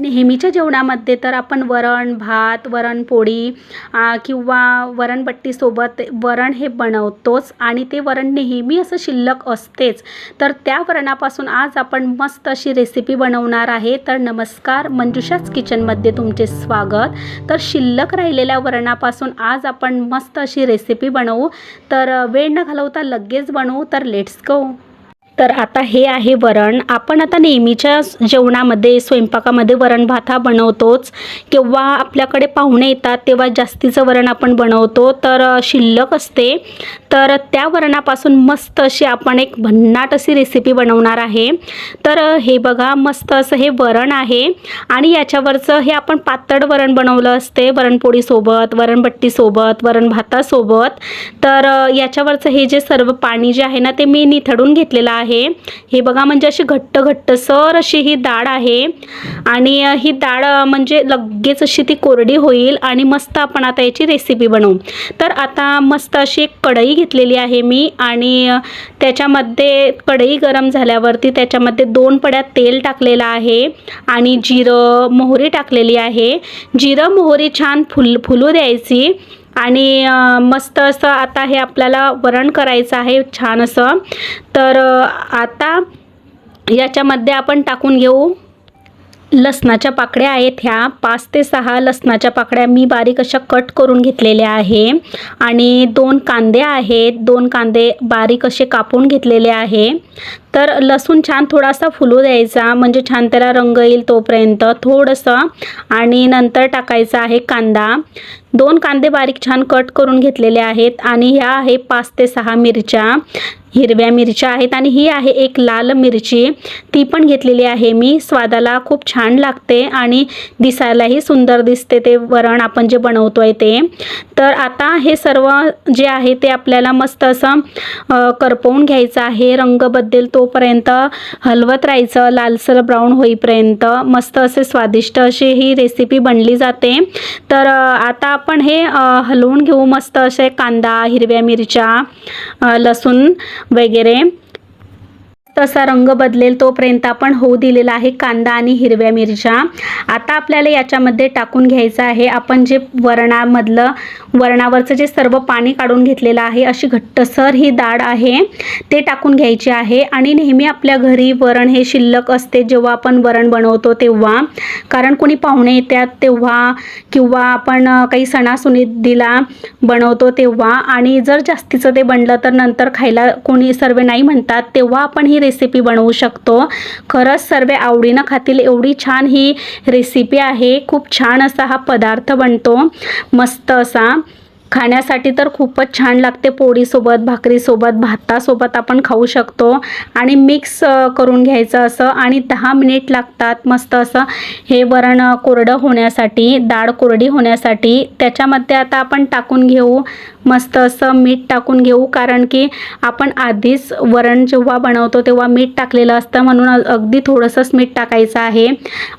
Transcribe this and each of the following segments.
नेहमीच्या जेवणामध्ये तर आपण वरण भात वरणपोळी किंवा वरणबट्टीसोबत वरण हे बनवतोच आणि ते वरण नेहमी असं शिल्लक असतेच. तर त्या वरणापासून आज आपण मस्त अशी रेसिपी बनवणार आहे. तर नमस्कार मंजुषाच किचनमध्ये तुमचे स्वागत. तर शिल्लक राहिलेल्या वरणापासून आज आपण मस्त अशी रेसिपी बनवू. तर वेळ न घालवता लगेच बनवू. तर लेट्स गो तर आता हे आहे वरण. आपण आता नेहमीच्या जेवणामध्ये स्वयंपाकामध्ये वरण भात हा बनवतोच. किंवा आपल्याकडे पाहुणे येतात तेव्हा जास्तीचं वरण आपण बनवतो. तर शिल्लक असते. तर त्या वरणापासून मस्त अशी आपण एक भन्नाट अशी रेसिपी बनवणार आहे. तर हे बघा मस्त असं हे वरण आहे. आणि याच्यावरचं हे आपण पातळ वरण बनवलं असते. वरणपोळीसोबत वरणबट्टीसोबत वरण भातासोबत तर याच्यावरचं हे जे सर्व पाणी जे आहे ना ते मी निथडून घेतलेलं आहे. हे बघा म्हणजे अशी घट्ट घट्ट सर अशी ही डाळ आहे. आणि ही डाळ म्हणजे लगेच अशी ती कोरडी होईल आणि मस्त आपण आता याची रेसिपी बनवू. तर आता मस्त अशी एक कढई घेतलेली आहे मी आणि त्याच्यामध्ये कढई गरम झाल्यावरती त्याच्यामध्ये दोन पड्या तेल टाकलेलं आहे आणि जिरं मोहरी टाकलेली आहे. जिरं मोहरी छान फुल फुलू द्यायची. आणि मस्त असं आता हे आपल्याला वरण करायचं आहे छान असं. तर आता याच्यामध्ये आपण टाकून घेऊ. लसणाच्या पाकळ्या आहेत ह्या. पाच ते सहा लसणाच्या पाकळ्या मी बारीक अशा कट करून घेतलेल्या आहे. आणि दोन कांदे आहेत. दोन कांदे बारीक असे कापून घेतलेले आहे. तर लसूण छान थोडासा फुलू द्यायचा. म्हणजे छान त्याला रंग येईल तोपर्यंत. थोडंसं. आणि नंतर टाकायचा आहे कांदा. दोन कांदे बारीक छान कट करून घेतलेले आहेत आणि ह्या आहे पाच ते सहा मिरच्या हिरव्या मिरच्या आहेत आणि ही आहे एक लाल मिरची. ती पण घेतलेली आहे मी. स्वादाला खूप छान लागते आणि दिसायलाही सुंदर दिसते ते वरण आपण जे बनवतो आहे ते. तर आता हे सर्व जे आहे ते आपल्याला मस्त असं करपवून घ्यायचं आहे. रंग बदलेल तोपर्यंत हलवत राहायचं. लालसर ब्राऊन होईपर्यंत मस्त असे स्वादिष्ट अशी ही रेसिपी बनली जाते. तर आता आपण हे हलवून घेऊ मस्त असे कांदा हिरव्या मिरच्या लसूण वगैरे. तसा रंग बदलेल तोपर्यंत आपण होऊ दिलेला आहे कांदा आणि हिरव्या मिरच्या. आता आपल्याला याच्यामध्ये टाकून घ्यायचं आहे. आपण जे वरणामधलं वरणावरचं जे सर्व पाणी काढून घेतलेलं आहे अशी घट्टसर ही डाळ आहे ते टाकून घ्यायची आहे. आणि नेहमी आपल्या घरी वरण हे शिल्लक असते जेव्हा आपण वरण बनवतो तेव्हा. कारण कोणी पाहुणे येतात तेव्हा किंवा आपण काही सणासुदीला बनवतो तेव्हा. आणि जर जास्तीचं ते बनलं तर नंतर खायला कोणी सर्व नाही म्हणतात तेव्हा आपण ही रेसिपी बनवू शकतो. खरंच सर्व आवडीनं खातील एवढी छान ही रेसिपी आहे. खूप छान असा हा पदार्थ बनतो. मस्त असा. खाण्यासाठी तर खूपच छान लागते पोळीसोबत भाकरीसोबत भातासोबत आपण खाऊ शकतो. आणि मिक्स करून घ्यायचं असं आणि दहा मिनिट लागतात मस्त असं हे वरण कोरडं होण्यासाठी डाळ कोरडी होण्यासाठी. त्याच्यामध्ये आता आपण टाकून घेऊ मस्त असं मीठ टाकून घेऊ. कारण की आपण आधीच वरण जेव्हा बनवतो तेव्हा मीठ टाकलेलं असतं. म्हणून अगदी थोडंसंच मीठ टाकायचं आहे.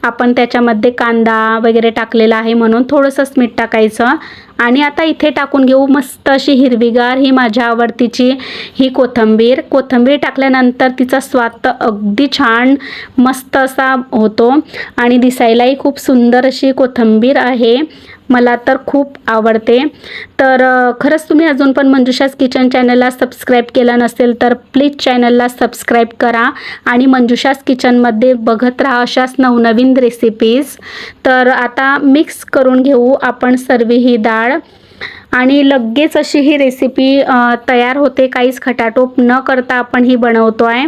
आपण त्याच्यामध्ये कांदा वगैरे टाकलेला आहे म्हणून थोडंसंच मीठ टाकायचं. आणि आता इथे टाकून घेऊ. मस्त अशी हिरवीगार ही माझ्या आवडतीची ही कोथिंबीर. कोथिंबीर टाकल्यानंतर तिचा स्वाद तर अगदी छान मस्त असा होतो आणि दिसायलाही खूप सुंदर अशी कोथिंबीर आहे. मला तर खूप आवडते. तर खरंच तुम्ही अजून पण मंजुषास किचन चॅनलला सबस्क्राईब केलं नसेल तर प्लीज चॅनलला सबस्क्राईब करा आणि मंजुषास किचनमध्ये बघत राहा अशाच नवनवीन रेसिपीज तर आता मिक्स करून घेऊ आपण सर्व ही डाळ. आणि लगेच अशी ही रेसिपी तयार होते. काहीच खटाटोप न करता आपण ही बनवतो आहे.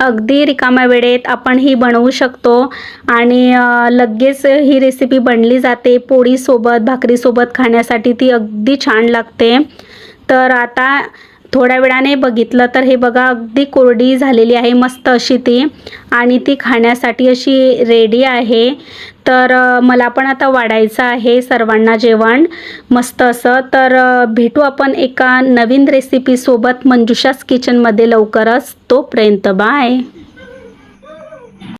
अगदी रिकाम्या वेळेत आपण ही बनवू शकतो. आणि लगेच ही रेसिपी बनली जाते. पोळीसोबत भाकरीसोबत खाण्यासाठी ती अगदी छान लागते. तर आता थोड्या वेळाने बघितलं तर हे बघा अगदी कोरडी झालेली आहे मस्त अशी ती. आणि ती खाण्यासाठी अशी रेडी आहे. तर मला पण आता वाढायचं आहे सर्वांना जेवण. मस्त असं. तर भेटू आपण एका नवीन रेसिपीसोबत मंजुषास किचनमध्ये लवकरच. तोपर्यंत बाय